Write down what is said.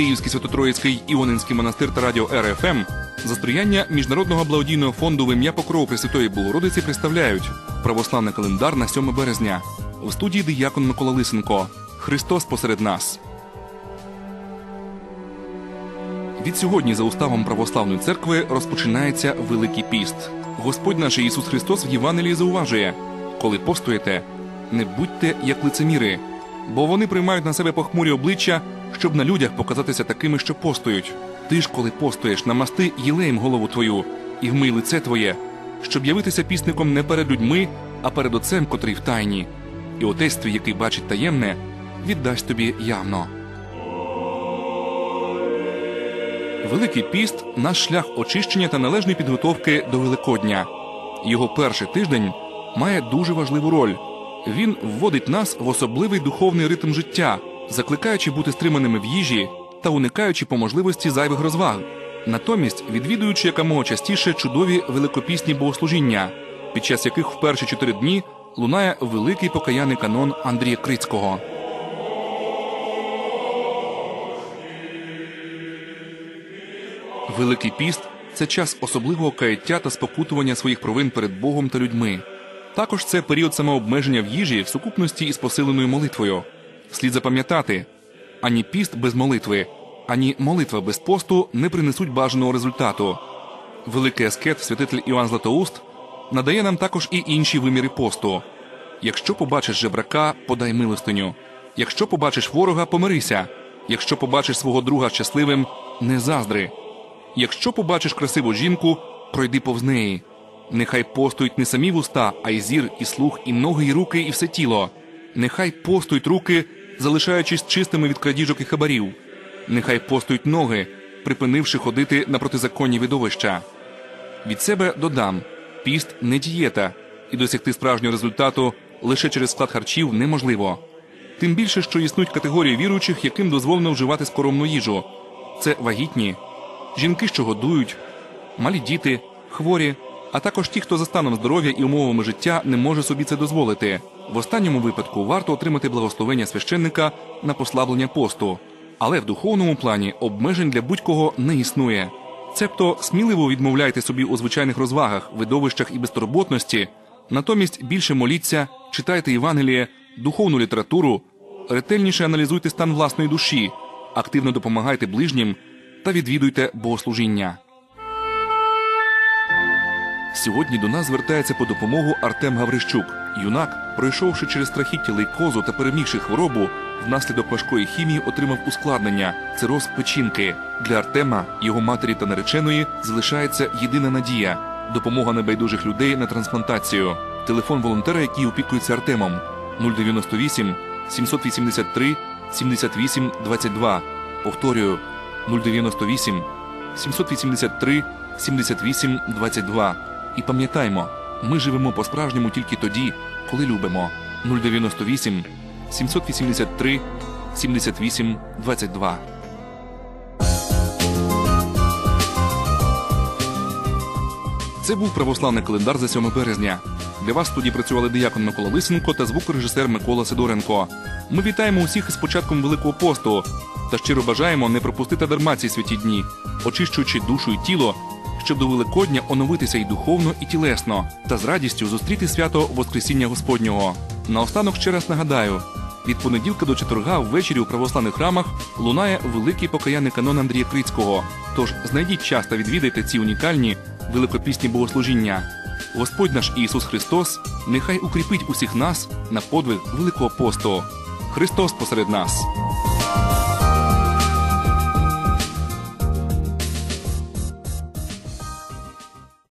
Київський Святотроїцький Іонинський монастир та радіо РФМ за сприяння Міжнародного благодійного фонду в ім'я Покров Пресвятої Богородиці представляють православний календар на 7 березня. В студії диякон Микола Лисенко. Христос посеред нас. Від сьогодні за уставом православної церкви розпочинається Великий піст. Господь наш Ісус Христос в Євангелії зауважує: коли постуєте, не будьте як лицеміри, бо вони приймають на себе похмурі обличчя, щоб на людях показатися такими, що постують. Ти ж, коли постуєш, намасти єлеєм голову твою і вмий лице твоє, щоб явитися пісником не перед людьми, а перед Отцем, котрий в тайні. І отець твій, який бачить таємне, віддасть тобі явно. Великий піст наш шлях очищення та належної підготовки до Великодня. Його перший тиждень має дуже важливу роль. Він вводить нас в особливий духовний ритм життя, закликаючи бути стриманими в їжі та уникаючи по можливості зайвих розваг, натомість відвідуючи якомога частіше чудові великопісні богослужіння, під час яких в перші чотири дні лунає великий покаяний канон Андрія Крицького. Великий піст це час особливого каяття та спокутування своїх провин перед Богом та людьми. Також це період самообмеження в їжі в сукупності із посиленою молитвою. Слід запам'ятати ані піст без молитви, ані молитва без посту не принесуть бажаного результату. Великий аскет, святитель Іоанн Златоуст, надає нам також і інші виміри посту. Якщо побачиш жебрака, подай милостиню. Якщо побачиш ворога, помирися. Якщо побачиш свого друга щасливим, не заздри. Якщо побачиш красиву жінку, пройди повз неї. Нехай постують не самі вуста, а й зір, і слух, і ноги, і руки, і все тіло. Нехай постують руки, залишаючись чистими від крадіжок і хабарів. Нехай постують ноги, припинивши ходити на протизаконні видовища. Від себе додам: піст не дієта, і досягти справжнього результату лише через склад харчів неможливо. Тим більше, що існують категорії віруючих, яким дозволено вживати скоромну їжу. Це вагітні, жінки, що годують, малі діти, хворі, а також ті, хто за станом здоров'я і умовами життя не може собі це дозволити. В останньому випадку варто отримати благословення священника на послаблення посту, але в духовному плані обмежень для будь-кого не існує. Цебто сміливо відмовляйте собі у звичайних розвагах, видовищах і безтурботності, натомість більше моліться, читайте Євангеліє, духовну літературу, ретельніше аналізуйте стан власної душі, активно допомагайте ближнім та відвідуйте богослужіння. Сьогодні до нас звертається по допомогу Артем Гаврищук. Юнак, пройшовши через страхіття лейкозу та перемігши хворобу, внаслідок важкої хімії отримав ускладнення цироз печінки. Для Артема, його матері та нареченої залишається єдина надія допомога небайдужих людей на трансплантацію. Телефон волонтера, який опікується Артемом 098 783 78 22. Повторюю 098 783 78 22. І пам'ятаймо, ми живемо по-справжньому тільки тоді, коли любимо. 098 783 78 22. Це був православний календар за 7 березня. Для вас студії працювали диякон Микола Лисенко та звукорежисер Микола Сидоренко. Ми вітаємо усіх із початком Великого посту та щиро бажаємо не пропустити дарма ці святі дні, очищуючи душу і тіло, щоб до Великодня оновитися і духовно, і тілесно, та з радістю зустріти свято Воскресіння Господнього. Наостанок ще раз нагадаю: від понеділка до четверга ввечері у православних храмах лунає великий покаяний канон Андрія Крицького. Тож знайдіть час та відвідайте ці унікальні великопісні богослужіння. Господь наш Ісус Христос нехай укріпить усіх нас на подвиг Великого посту. Христос посеред нас.